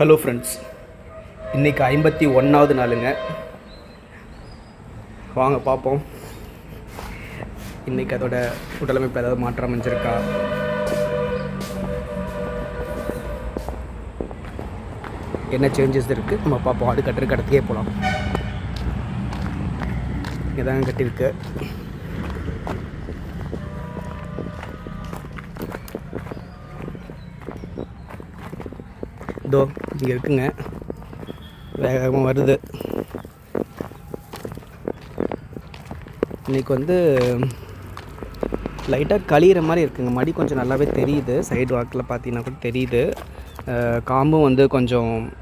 Hello friends இன்றைக்கி ஐம்பத்தி ஒன்றாவது நாளுங்க. வாங்க பார்ப்போம். இன்றைக்கி அதோட உடலமைப்பு ஏதாவது மாற்றம் அமைஞ்சிருக்கா? என்ன சேஞ்சஸ் இருக்குது நம்ம பார்ப்போம். அது கட்டுற கடத்துக்கே போகலாம் இதாங்க கட்டியிருக்கு. இதோ இங்கே இருக்குங்க. வேகமாக வருது. இன்றைக்கி வந்து லைட்டாக கழியிற மாதிரி இருக்குங்க. மடி கொஞ்சம் நல்லாவே தெரியுது. சைடு வாக்கில் பார்த்தீங்கன்னா கூட தெரியுது. காம்பும் வந்து கொஞ்சம்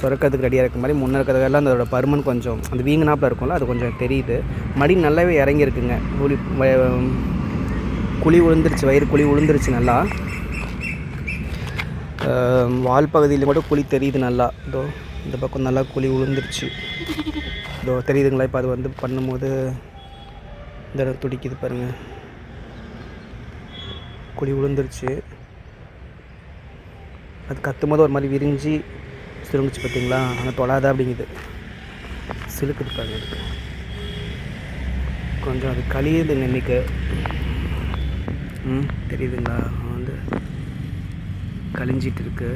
சுரக்கிறதுக்கு ரெடியாக இருக்க மாதிரி முன்னே இருக்கிறதெல்லாம் அதோட பருமன் கொஞ்சம் அந்த வீங்கினாப்பில் இருக்கும்ல அது கொஞ்சம் தெரியுது. மடி நல்லாவே இறங்கியிருக்குங்க. குழி வ- குழி விழுந்துருச்சு வயிறு குழி விழுந்துருச்சு நல்லா. வால் பகுதியில் கூட குழி தெரியுது நல்லா. இதோ இந்த பக்கம் நல்லா குழி விழுந்துருச்சு இதோ தெரியுதுங்களா? இப்போ அது வந்து பண்ணும்போது இந்த இடம் துடிக்குது பாருங்கள் குழி விழுந்துருச்சு அது கத்தும் போது ஒரு மாதிரி விரிஞ்சு சுருங்குச்சு பார்த்தீங்களா ஆனால் தொடாத அப்படிங்குது. சிலுக்குது இருக்காங்க அதுக்கு கொஞ்சம் அது கழியுதுங்க இன்னைக்கு. ம் தெரியுதுங்களா? வந்து கழிஞ்சிட்டு இருக்கு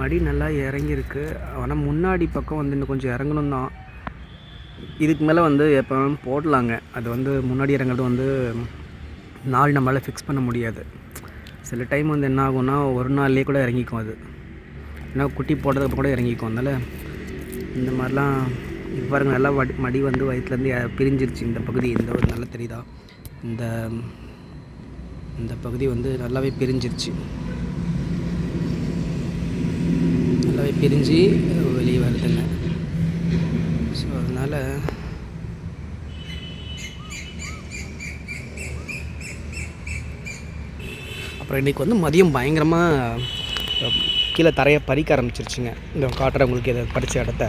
மடி நல்லா இறங்கியிருக்கு. ஆனால் முன்னாடி பக்கம் வந்து இன்னும் கொஞ்சம் இறங்கணும் தான் இதுக்கு மேலே வந்து எப்போ வேணாலும் போடலாங்க. அது வந்து முன்னாடி இறங்குறது வந்து நாள் நம்மளால் ஃபிக்ஸ் பண்ண முடியாது. சில டைம் வந்து என்ன ஆகும்னா ஒரு நாள்லேயே கூட இறங்கிக்கும் அது. ஏன்னா குட்டி போட்டதுக்கு கூட இறங்கிக்கும். அதனால் இந்த மாதிரிலாம் இப்போ பாருங்க நல்லா வடி மடி வந்து வயிற்றுலேருந்து பிரிஞ்சிருச்சு. இந்த பகுதி இந்த ஒரு நல்லா தெரியுதா? இந்த இந்த பகுதி வந்து நல்லாவே பிரிஞ்சிருச்சு. நல்லாவே பிரிஞ்சு வெளியே வருதுங்க. ஸோ அதனால் அப்புறம் இன்றைக்கி வந்து மதியம் பயங்கரமாக கீழே தரையை பறிக்க ஆரம்பிச்சிருச்சுங்க. இந்த காட்டுறவங்களுக்கு இதை பறித்த இடத்த.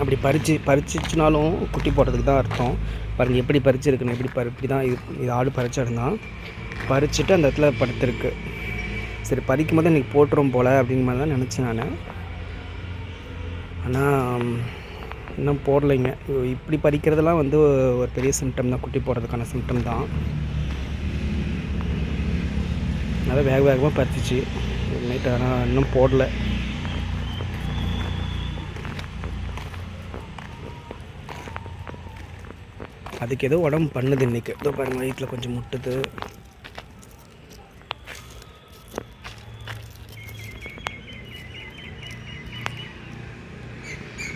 அப்படி பறித்து பறிச்சிச்சுனாலும் குட்டி போடுறதுக்கு தான் அர்த்தம். பாருங்கள் எப்படி பறிச்சிருக்குன்னு எப்படி பறி இப்படி தான் இது இது ஆடு பறிச்ச இடம் தான். பறிச்சுட்டு அந்த இடத்துல படுத்துருக்கு. சரி பறிக்கும் போது இன்றைக்கி போட்டுரும் போல் அப்படிங்கிற மாதிரி தான் நினச்சேன் நான். ஆனால் இன்னும் போடலைங்க. இப்படி பறிக்கிறதெல்லாம் வந்து ஒரு பெரிய சிம்டம் தான். குட்டி போடுறதுக்கான சிம்டம் தான். நல்லா வேக வேகமாக பறிச்சிச்சு. நைட் ஆனால் இன்னும் போடல. அதுக்கு ஏதோ உடம்பு பண்ணுது இன்னைக்கு. ஏதோ பாருங்க வயிற்றில் கொஞ்சம் முட்டுது.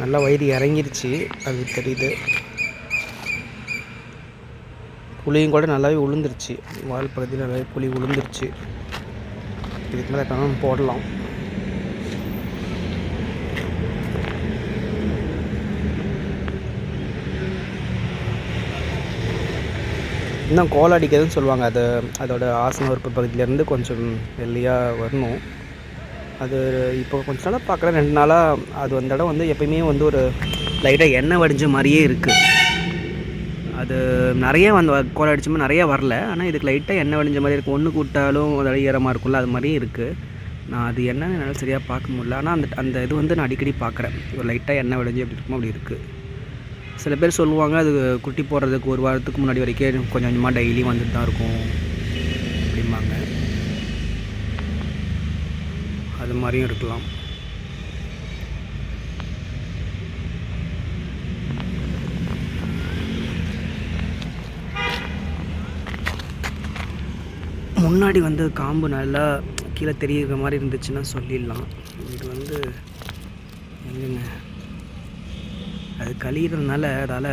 நல்லா வயிறு இறங்கிருச்சு அது தெரியுது. புளியும் கூட நல்லாவே உளுந்துருச்சு. வால் பகுதியில் நல்லாவே புளி உளுந்துருச்சு. இதுக்கு மேலே எப்போ போடலாம். இன்னும் கோல் அடிக்கிறதுன்னு சொல்லுவாங்க. அது அதோட ஆசன உறுப்பு பகுதியிலேருந்து கொஞ்சம் வெள்ளியாக வரணும். அது இப்போ கொஞ்ச நாளாக பார்க்குறேன். ரெண்டு நாளாக அது அந்த இடம் வந்து எப்பயுமே வந்து ஒரு லைட்டாக எண்ணெய் வடிஞ்ச மாதிரியே இருக்குது அது நிறைய வந்து கோலை அடிச்சுமே நிறைய வரல. ஆனால் இதுக்கு லைட்டாக எண்ணெய் வழிஞ்ச மாதிரி இருக்கும் ஒன்று கூட்டாலும் அதோட ஈரமாக இருக்கும்ல அது மாதிரியும் இருக்குது நான் அது என்னன்னு என்னால் சரியாக பார்க்க முடியல. ஆனால் அந்த அந்த இது வந்து நான் அடிக்கடி பார்க்குறேன். ஒரு லைட்டாக எண்ணெய் வழிஞ்சு அப்படி இருக்குமோ அப்படி இருக்குது சில பேர் சொல்லுவாங்க அது குட்டி போடுறதுக்கு ஒரு வாரத்துக்கு முன்னாடி வரைக்கும் கொஞ்சம் கொஞ்சமாக டெய்லி வந்துட்டு தான் இருக்கும் அப்படிம்பாங்க. அது மாதிரியும் இருக்கலாம். முன்னாடி வந்து காம்பு நல்லா கீழே தெரியுற மாதிரி இருந்துச்சுன்னா சொல்லிடலாம். இது வந்து எங்கங்க? அது கழியிறதுனால அதால்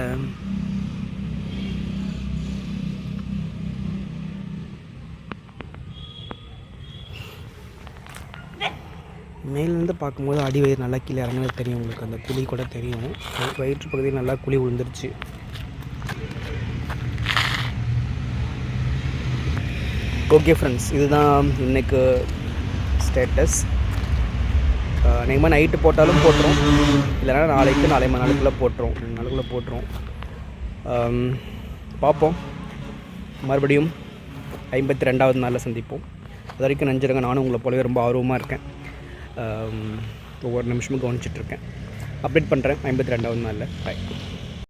மேலேருந்து பார்க்கும்போது அடி வயிறு நல்லா கீழே இறங்கினது தெரியும் உங்களுக்கு. அந்த குழி கூட தெரியும். வயிற்று பகுதியில் நல்லா குழி விழுந்துருச்சு ஓகே ஃப்ரெண்ட்ஸ் இதுதான் இன்னைக்கு ஸ்டேட்டஸ் அநேகமாக நைட்டு போட்டாலும் போட்டுரும். இல்லைன்னா நாளைக்கு நாளை மறுநாளுக்குள்ளே போட்டுரும். ரெண்டு நாளுக்குள்ளே போட்டுரும். பார்ப்போம். மறுபடியும் ஐம்பத்தி ரெண்டாவது நாளில் சந்திப்போம். அது வரைக்கும் நஞ்சிருங்க நானும் உங்களை போலவே ரொம்ப ஆர்வமாக இருக்கேன். ஒவ்வொரு நிமிஷமும் கவனிச்சிட்ருக்கேன் அப்டேட் பண்ணுறேன் ஐம்பத்தி ரெண்டாவது நாளில். பாய்